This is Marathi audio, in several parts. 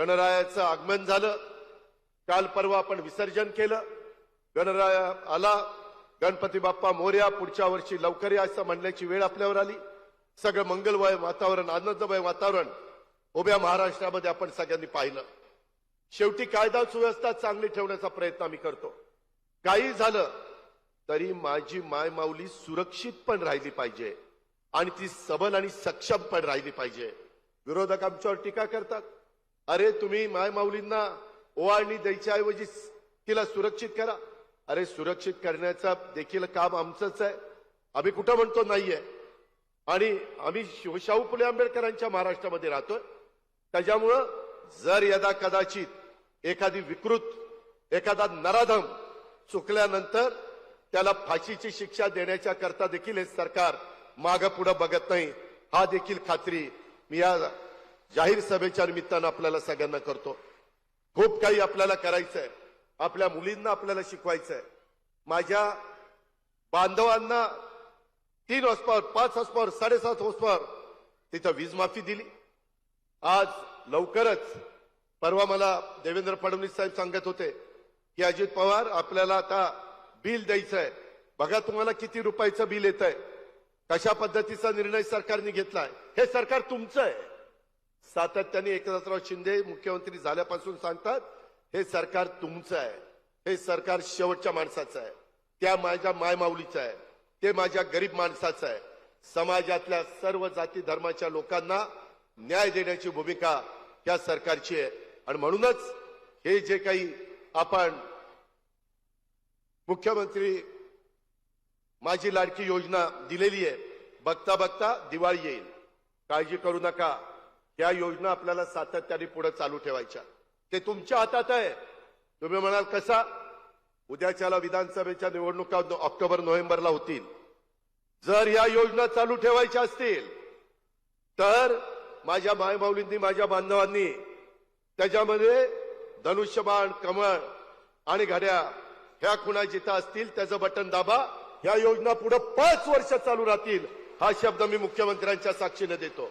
गणरायाचं आगमन झालं. काल परवा आपण विसर्जन केलं. गणराया आला. गणपती बाप्पा मोर्या पुढच्या वर्षी लवकर या असं म्हणण्याची वेळ आपल्यावर आली. सगळं मंगलमय वातावरण आनंदमय वातावरण उभ्या महाराष्ट्रामध्ये आपण सगळ्यांनी पाहिलं. शेवटी कायदा सुव्यवस्था चांगली ठेवण्याचा प्रयत्न आम्ही करतो. काही झालं तरी माझी मायमाऊली सुरक्षित पण राहिली पाहिजे. आणि ती सबल आणि सक्षम पण राहिली पाहिजे. विरोधक आमच्यावर टीका करतात. अरे तुम्ही मायमाऊलींना ओवाळणी द्यायच्या ऐवजी तिला सुरक्षित करा. अरे सुरक्षित करण्याचं देखील काम आमचंच आहे. आम्ही कुठं म्हणतो नाहीये. आणि आम्ही शिवशाहू फुले आंबेडकरांच्या महाराष्ट्रामध्ये राहतोय. त्याच्यामुळं जर यदा कदाचित एखादी विकृत एखादा नराधम चुकल्यानंतर त्याला फाशीची शिक्षा देण्याच्या करता देखील हे सरकार माग पुढं बघत नाही. हा देखील खात्री मी या जाहीर सभेच्या निमित्तानं आपल्याला सगळ्यांना करतो. खूप काही आपल्याला करायचंय. आपल्या मुलींना आपल्याला शिकवायचंय. माझ्या बांधवांना तीन हॉस्पॉवर पाच हॉस्पॉवर साडेसात हॉस्पॉवर तिथं वीज माफी दिली. आज लवकरच परवा मला देवेंद्र फडणवीस साहेब सांगत होते की अजित पवार आपल्याला आता बिल द्यायचं आहे बघा तुम्हाला किती रुपयाचं बिल येत आहे कशा पद्धतीचा निर्णय सरकारने घेतलाय. हे सरकार तुमचं आहे. सातत्याने एकनाथराव शिंदे मुख्यमंत्री झाल्यापासून सांगतात हे सरकार तुमचं आहे. हे सरकार शेवटच्या माणसाचं आहे. त्या माझ्या मायमाऊलीचं आहे. ते माझ्या गरीब माणसाचं आहे. समाजातल्या सर्व जाती धर्माच्या लोकांना न्याय देण्याची भूमिका या सरकारची आहे. आणि म्हणूनच हे जे काही आपण मुख्यमंत्री माझी लाडकी योजना दिलेली आहे बघता बघता दिवाळी येईल. काळजी करू नका. या योजना आपल्याला सातत्याने पुढे चालू ठेवायच्या. ते तुमच्या हातात आहे. तुम्ही म्हणाल कसा? उद्याच्याला विधानसभेच्या निवडणुका ऑक्टोबर नोव्हेंबरला होतील. जर या योजना चालू ठेवायच्या असतील तर माझ्या मायमाऊलींनी माझ्या बांधवांनी त्याच्यामध्ये धनुष्यबाण कमळ आणि घड्या ह्या खुणा जिथं असतील त्याचं बटन दाबा. ह्या योजना पुढे पाच वर्ष चालू राहतील हा शब्द मी मुख्यमंत्र्यांच्या साक्षीने देतो.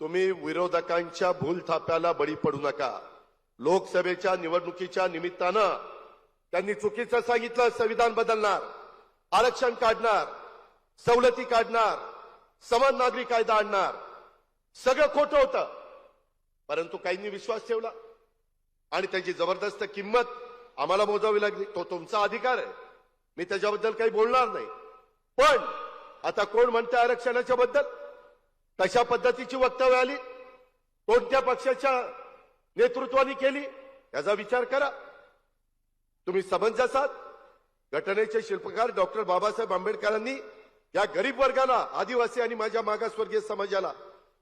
तुम्ही विरोधकांच्या भूलथाप्याला बळी पडू नका. लोकसभेच्या निवडणुकीच्या निमित्तानं त्यांनी चुकीचं सांगितलं संविधान बदलणार आरक्षण काढणार सवलती काढणार समान नागरी कायदा आणणार सगळं खोटं होतं. परंतु काहींनी विश्वास ठेवला आणि त्याची जबरदस्त किंमत आम्हाला मोजावी लागली. तो तुमचा अधिकार आहे. मी त्याच्याबद्दल काही बोलणार नाही. पण आता कोण म्हणतं आरक्षणाच्या बद्दल? कशा पद्धतीची वक्तव्य आली. कोणत्या पक्षाच्या नेतृत्वाने केली याचा विचार करा. तुम्ही समज असाल घटनेचे शिल्पकार डॉक्टर बाबासाहेब आंबेडकरांनी या गरीब वर्गाला आदिवासी आणि माझ्या मागासवर्गीय समाजाला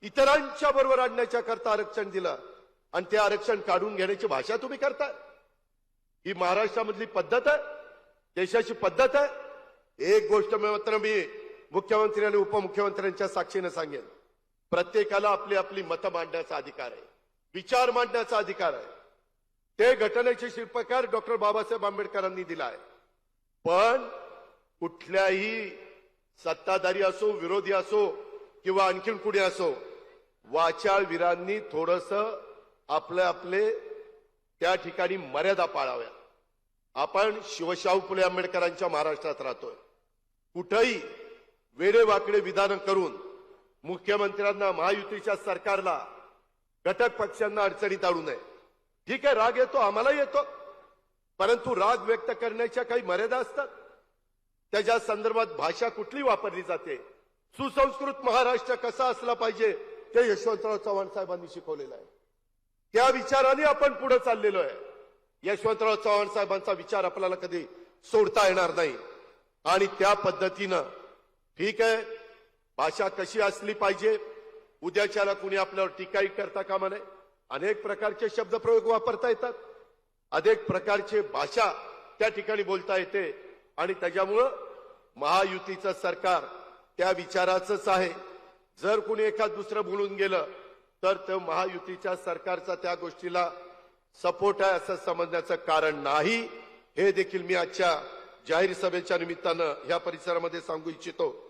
इतरांच्या बरोबर आणण्याच्या करता आरक्षण दिलं. आणि ते आरक्षण काढून घेण्याची भाषा तुम्ही करताय. ही महाराष्ट्रामधली पद्धत आहे. देशाची पद्धत आहे. एक गोष्ट मात्र मी मुख्यमंत्री आणि उपमुख्यमंत्र्यांच्या साक्षीने सांगेन. प्रत्येकाला आपली आपली मतं मांडण्याचा अधिकार आहे. विचार मांडण्याचा अधिकार आहे. ते घटनेचे शिल्पकार डॉक्टर बाबासाहेब आंबेडकरांनी दिला आहे. पण कुठल्याही सत्ताधारी असो विरोधी असो किंवा आणखीन कुणी असो वाचाळवीरांनी थोडस आपले आपले त्या ठिकाणी मर्यादा पाळाव्या आपण शिवशाहू फुले आंबेडकरांच्या महाराष्ट्रात राहतोय. कुठंही वेडेवाकडे विधानं करून मुख्यमंत्र्यांना महायुतीच्या सरकारला घटक पक्षांना अडचणीत आणू नये. ठीक आहे राग येतो आम्हाला येतो. परंतु राग व्यक्त करण्याच्या काही मर्यादा असतात. त्याच्या संदर्भात भाषा कुठली वापरली जाते? सुसंस्कृत महाराष्ट्र कसा असला पाहिजे? ते यशवंतराव चव्हाण साहेबांनी शिकवलेलं आहे. त्या विचाराने आपण पुढे चाललेलो आहे. यशवंतराव चव्हाण साहेबांचा विचार आपल्याला कधी सोडता येणार नाही. आणि त्या पद्धतीनं ठीक आहे भाषा कशी असली पाहिजे उद्याच्याला कुणी आपल्यावर टीकाही करता कामा नये. अनेक प्रकारचे शब्दप्रयोग वापरता येतात. अनेक प्रकारचे भाषा त्या ठिकाणी बोलता येते. आणि त्याच्यामुळं महायुतीचं सरकार त्या विचाराचंच आहे. जर कुणी एखाद दुसरं बोलून गेलं तर ते महायुतीच्या सरकारचा त्या गोष्टीला सपोर्ट आहे असं समजण्याचं कारण नाही. हे देखील मी आजच्या जाहीर सभेच्या निमित्तानं या परिसरामध्ये सांगू इच्छितो.